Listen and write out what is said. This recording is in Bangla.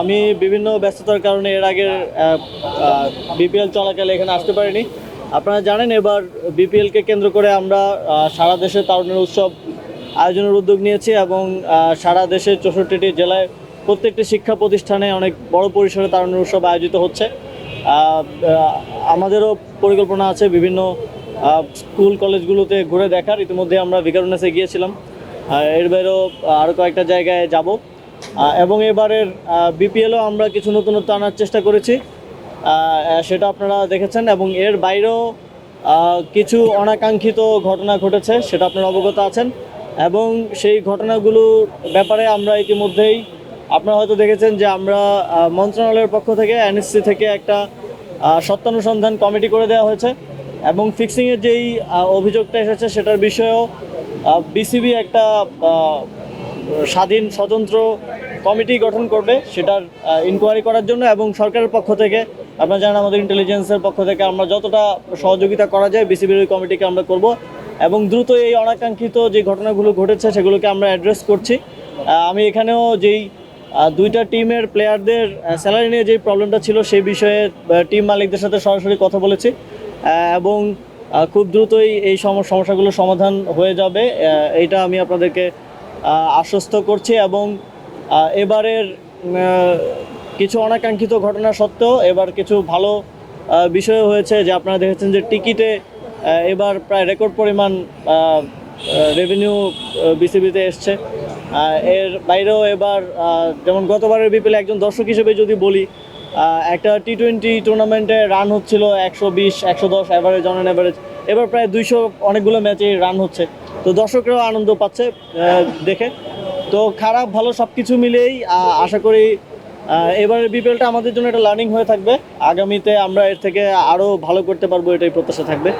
আমি বিভিন্ন ব্যস্ততার কারণে এর আগের বিপিএল চলাকালে এখানে আসতে পারিনি। আপনারা জানেন, এবার বিপিএলকে কেন্দ্র করে আমরা সারা দেশে তারুণের উৎসব আয়োজনের উদ্যোগ নিয়েছি এবং সারা দেশে চৌষট্টিটি জেলায় প্রত্যেকটি শিক্ষা প্রতিষ্ঠানে অনেক বড় পরিসরে তারুণের উৎসব আয়োজিত হচ্ছে। আমাদেরও পরিকল্পনা আছে বিভিন্ন স্কুল কলেজগুলোতে ঘুরে দেখার। ইতিমধ্যে আমরা ভিকারুনেসে গিয়েছিলাম। এর বাইরেও আরও কয়েকটা জায়গায় যাব। এবং এবারের বিপিএলও আমরা কিছু নতুনত্ব আনার চেষ্টা করেছি। সেটা আপনারা দেখেছেন এবং এর বাইরেও কিছু অনাকাঙ্ক্ষিত ঘটনা ঘটেছে, সেটা আপনারা অবগত আছেন। এবং সেই ঘটনাগুলোর ব্যাপারে আমরা ইতিমধ্যেই, আপনারা হয়তো দেখেছেন যে আমরা মন্ত্রণালয়ের পক্ষ থেকে এনএসসি থেকে একটা সত্যানুসন্ধান কমিটি করে দেওয়া হয়েছে। এবং ফিক্সিংয়ের যেই অভিযোগটা এসেছে সেটার বিষয়েও বিসিবি একটা স্বাধীন, স্বতন্ত্র কমিটি গঠন করবে সেটার ইনকোয়ারি করার জন্য এবং সরকারের পক্ষ থেকে, আপনারা জানেন আমাদের ইন্টেলিজেন্সের পক্ষ থেকে আমরা যতটা সহযোগিতা করা যায় বিসিবির ওই কমিটিকে আমরা করব এবং দ্রুত এই অনাকাঙ্ক্ষিত যে ঘটনাগুলো ঘটেছে সেগুলোকে আমরা অ্যাড্রেস করছি। আমি এখানেও যেই দুইটা টিমের প্লেয়ারদের স্যালারি নিয়ে যে প্রবলেমটা ছিল সেই বিষয়ে টিম মালিকদের সাথে সরাসরি কথা বলেছি। এবং খুব দ্রুতই এই সম- সমস্যাগুলো সমাধান হয়ে যাবে। এইটা আমি আপনাদেরকে আশ্বস্ত করছি এবং এবারের কিছু অনাকাঙ্ক্ষিত ঘটনা সত্ত্বেও এবার কিছু ভালো বিষয় হয়েছে যে আপনারা দেখেছেন যে টিকিটে এবার প্রায় রেকর্ড পরিমাণ রেভিনিউ বিসিবিতে এসছে। এর বাইরেও এবার যেমন গতবারের বিপিএল একজন দর্শক হিসেবে যদি বলি একটা টি টোয়েন্টি টুর্নামেন্টে রান হচ্ছিল একশো বিশ, একশো দশ অ্যাভারেজ অন অ্যান অ্যাভারেজ এবার প্রায় দুইশো অনেকগুলো ম্যাচে রান হচ্ছে। তো দর্শকরাও আনন্দ পাচ্ছে দেখে। তো খারাপ, ভালো সব কিছু মিলেই আশা করি এবারে এবারের বিপিএলটা আমাদের জন্য একটা লার্নিং হয়ে থাকবে। আগামীতে আমরা এর থেকে আরও ভালো করতে পারব, এটাই প্রত্যাশা থাকবে।